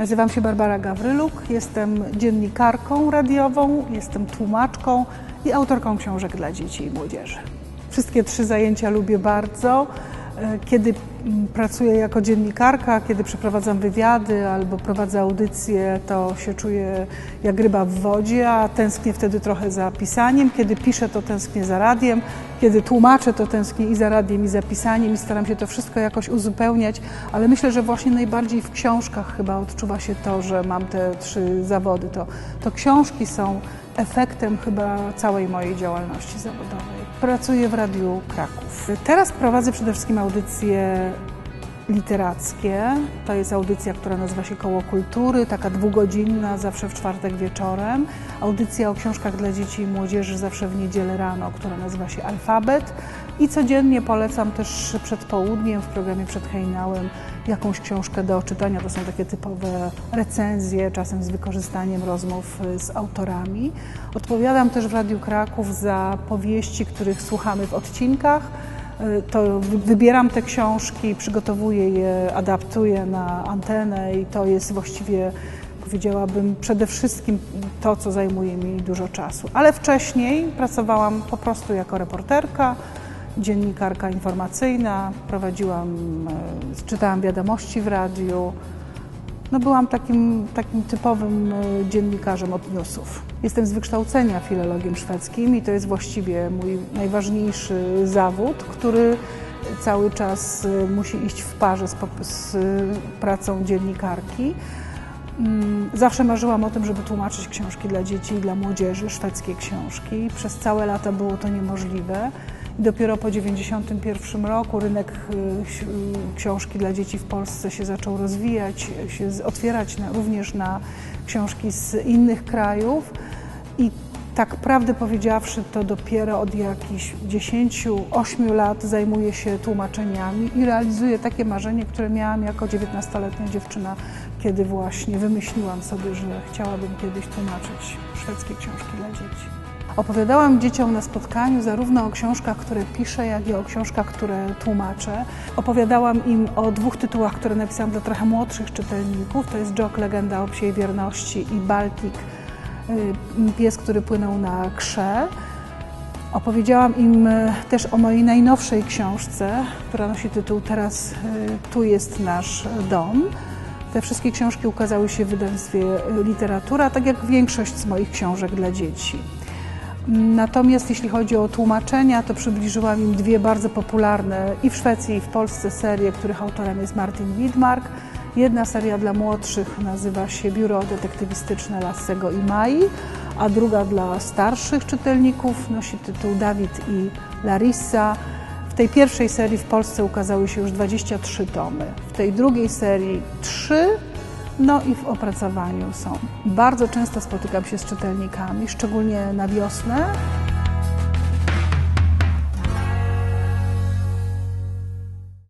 Nazywam się Barbara Gawryluk, jestem dziennikarką radiową, jestem tłumaczką i autorką książek dla dzieci i młodzieży. Wszystkie trzy zajęcia lubię bardzo. E, Kiedy pracuję jako dziennikarka, kiedy przeprowadzam wywiady albo prowadzę audycje, to się czuję jak ryba w wodzie, a tęsknię wtedy trochę za pisaniem. Kiedy piszę, to tęsknię za radiem. Kiedy tłumaczę, to tęsknię i za radiem, i za pisaniem i staram się to wszystko jakoś uzupełniać, ale myślę, że właśnie najbardziej w książkach chyba odczuwa się to, że mam te trzy zawody. To, to książki są efektem chyba całej mojej działalności zawodowej. Pracuję w Radiu Kraków. Teraz prowadzę przede wszystkim audycje literackie. To jest audycja, która nazywa się Koło Kultury, taka dwugodzinna, zawsze w czwartek wieczorem. Audycja o książkach dla dzieci i młodzieży zawsze w niedzielę rano, która nazywa się Alfabet. I codziennie polecam też przed południem w programie Przed Hejnałem jakąś książkę do czytania. To są takie typowe recenzje, czasem z wykorzystaniem rozmów z autorami. Odpowiadam też w Radiu Kraków za powieści, których słuchamy w odcinkach to wy- wybieram te książki, przygotowuję je, adaptuję na antenę i to jest właściwie, powiedziałabym, przede wszystkim to, co zajmuje mi dużo czasu. Ale wcześniej pracowałam po prostu jako reporterka, dziennikarka informacyjna, prowadziłam, e, czytałam wiadomości w radiu. No byłam takim, takim typowym e, dziennikarzem od newsów. Jestem z wykształcenia filologiem szwedzkim i to jest właściwie mój najważniejszy zawód, który cały czas e, musi iść w parze z, z pracą dziennikarki. Mm, Zawsze marzyłam o tym, żeby tłumaczyć książki dla dzieci i dla młodzieży, szwedzkie książki. Przez całe lata było to niemożliwe. Dopiero po 1991 roku rynek y, y, książki dla dzieci w Polsce się zaczął rozwijać, się otwierać na, również na książki z innych krajów. I tak prawdę powiedziawszy, to dopiero od jakichś 10-8 lat zajmuję się tłumaczeniami i realizuję takie marzenie, które miałam jako 19-letnia dziewczyna, kiedy właśnie wymyśliłam sobie, że chciałabym kiedyś tłumaczyć szwedzkie książki dla dzieci. Opowiadałam dzieciom na spotkaniu zarówno o książkach, które piszę, jak i o książkach, które tłumaczę. Opowiadałam im o dwóch tytułach, które napisałam dla trochę młodszych czytelników. To jest Jock, legenda o psiej wierności i Baltic, y, pies, który płynął na krze. Opowiedziałam im e, też o mojej najnowszej książce, która nosi tytuł Teraz e, tu jest nasz dom. Te wszystkie książki ukazały się w wydawnictwie Literatura, tak jak większość z moich książek dla dzieci. Natomiast jeśli chodzi o tłumaczenia, to przybliżyłam im dwie bardzo popularne i w Szwecji, i w Polsce serie, których autorem jest Martin Widmark. Jedna seria dla młodszych nazywa się Biuro Detektywistyczne Lassego i Mai, a druga dla starszych czytelników nosi tytuł Dawid i Larissa. W tej pierwszej serii w Polsce ukazały się już 23 tomy, w tej drugiej serii 3, no i w opracowaniu są. Bardzo często spotykam się z czytelnikami, szczególnie na wiosnę.